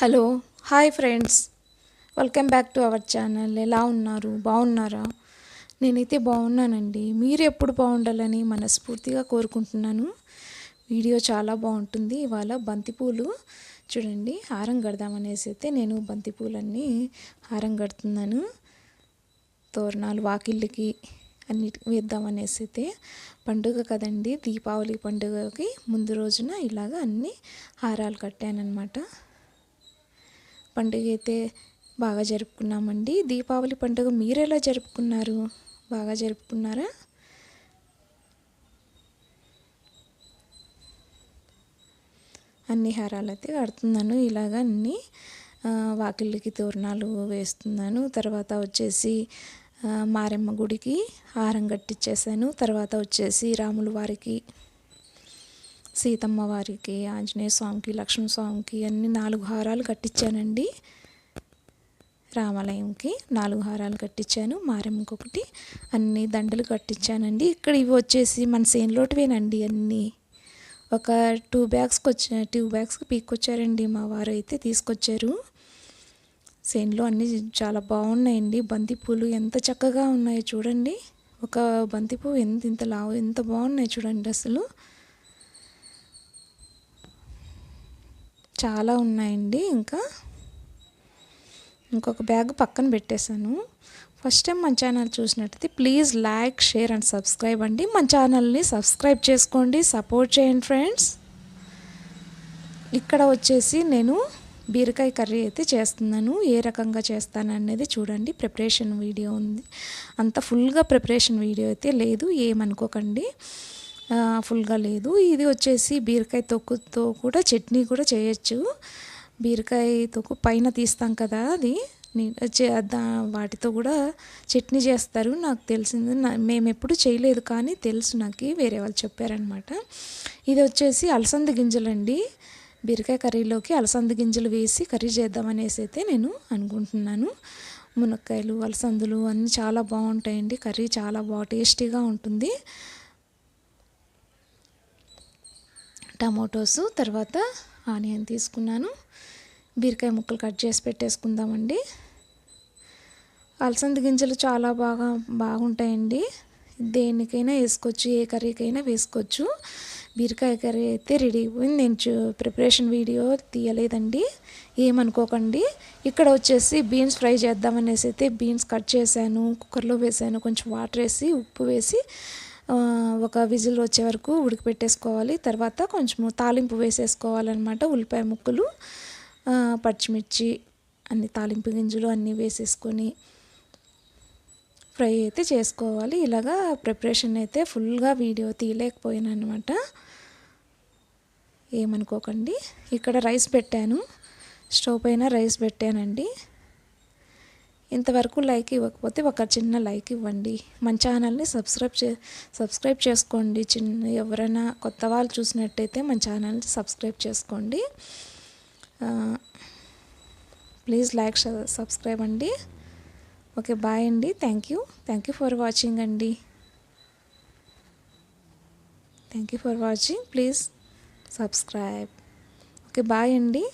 Hello hi friends. Welcome back to our channel. ఎలా ఉన్నారు? బాగున్నారా? నేనైతే బాగున్నానండి. మీరు ఎప్పుడు బాగుండాలని మనస్ఫూర్తిగా కోరుకుంటున్నాను. వీడియో చాలా బాగుంటుంది. ఇవాళ బంతిపూలు చూడండి హారం కడదామనేసి అయితే నేను బంతిపూలన్నీ హారం కడుతున్నాను. తోరణాలు వాకిళ్ళకి అన్నిటికి వేద్దామనేసి అయితే పండుగ కదండి దీపావళి పండుగకి ముందు రోజున ఇలాగ అన్ని హారాలు కట్టానమాట పండుగ అయితే బాగా జరుపుకున్నామండి. దీపావళి పండుగ మీరు ఎలా జరుపుకున్నారు? బాగా జరుపుకున్నారా? అన్ని హారాలు అయితే కడుతున్నాను ఇలాగ అన్ని వాకిళ్ళకి తోరణాలు వేస్తున్నాను. తర్వాత వచ్చేసి మారెమ్మ గుడికి హారం కట్టించేసాను తర్వాత వచ్చేసి రాముల వారికి సీతమ్మ వారికి ఆంజనేయ స్వామికి లక్ష్మణ స్వామికి అన్ని నాలుగు హారాలు కట్టించానండి. రామాలయంకి నాలుగు హారాలు కట్టించాను. మారెమ్మకి ఒకటి అన్ని దండలు కట్టించానండి. ఇక్కడ ఇవి వచ్చేసి మన సేన్లోటివేనండి అన్నీ. ఒక టూ బ్యాగ్స్కి వచ్చి టూ బ్యాగ్స్కి పీక్కొచ్చారండి మా వారు అయితే తీసుకొచ్చారు. సేన్లో అన్నీ చాలా బాగున్నాయండి. బంతిపూలు ఎంత చక్కగా ఉన్నాయో చూడండి. ఒక బంతిపూ ఎంత ఇంత లావు ఎంత బాగున్నాయి చూడండి అసలు. చాలా ఉన్నాయండి ఇంకా. ఇంకొక బ్యాగ్ పక్కన పెట్టేశాను. ఫస్ట్ టైం మన ఛానల్ చూసినట్టయితే please like share and subscribe అండి. మన ఛానల్ని సబ్స్క్రైబ్ చేసుకోండి సపోర్ట్ చేయండి ఫ్రెండ్స్ ఇక్కడ వచ్చేసి నేను బీరకాయ కర్రీ అయితే చేస్తున్నాను. ఏ రకంగా చేస్తాను అనేది చూడండి. ప్రిపరేషన్ వీడియో ఉంది. అంత ఫుల్గా ప్రిపరేషన్ వీడియో అయితే లేదు. ఏమనుకోకండి. ఫుల్గా లేదు. ఇది వచ్చేసి బీరకాయ తొక్కుతో కూడా చట్నీ కూడా చేయొచ్చు. బీరకాయ తొక్కు పైన తీస్తాం కదా అది. వాటితో కూడా చట్నీ చేస్తారు. నాకు తెలిసింది మేము ఎప్పుడు చేయలేదు కానీ తెలుసు నాకు వేరే వాళ్ళు చెప్పారనమాట ఇది వచ్చేసి అలసంద గింజలండి. బీరకాయ కర్రీలోకి అలసంద గింజలు వేసి కర్రీ చేద్దామనేసి అయితే నేను అనుకుంటున్నాను. మునక్కాయలు అలసందులు అన్నీ చాలా బాగుంటాయండి. కర్రీ చాలా బాగా టేస్టీగా ఉంటుంది. టమాటోస్ తర్వాత ఆనియన్ తీసుకున్నాను. బీరకాయ ముక్కలు కట్ చేసి పెట్టేసుకుందామండి. అలసంద గింజలు చాలా బాగా బాగుంటాయండి. దేనికైనా వేసుకోవచ్చు ఏ కర్రీకైనా వేసుకోవచ్చు. బీరకాయ కర్రీ అయితే రెడీ అయిపోయింది నేను ప్రిపరేషన్ వీడియో తీయలేదండి. ఏమనుకోకండి. ఇక్కడ వచ్చేసి బీన్స్ ఫ్రై చేద్దామనేసి అయితే బీన్స్ కట్ చేశాను. కుక్కర్లో వేసాను కొంచెం వాటర్ వేసి ఉప్పు వేసి ఒక విజిల్ వచ్చే వరకు ఉడికిపెట్టేసుకోవాలి. తర్వాత కొంచెం తాలింపు వేసేసుకోవాలన్నమాట. ఉల్లిపాయ ముక్కలు పచ్చిమిర్చి అన్ని తాలింపు గింజలు అన్నీ వేసేసుకొని ఫ్రై అయితే చేసుకోవాలి. ఇలాగా ప్రిపరేషన్ అయితే ఫుల్గా వీడియో తీయలేకపోయాను అనమాట ఏమనుకోకండి. ఇక్కడ రైస్ పెట్టాను. స్టవ్ పైన రైస్ పెట్టానండి. ఇంతవరకు లైక్ ఇవ్వకపోతే ఒక చిన్న లైక్ ఇవ్వండి. మన ఛానల్ని సబ్స్క్రైబ్ చే సబ్స్క్రైబ్ చేసుకోండి. చిన్న ఎవరైనా కొత్త వాళ్ళు చూసినట్టయితే మన ఛానల్ని సబ్స్క్రైబ్ చేసుకోండి. ప్లీజ్ లైక్ సబ్స్క్రైబ్ అండి. ఓకే బాయ్ అండి. Thank you. Thank you for watching అండి. Thank you for watching. Please subscribe. Okay bye అండి.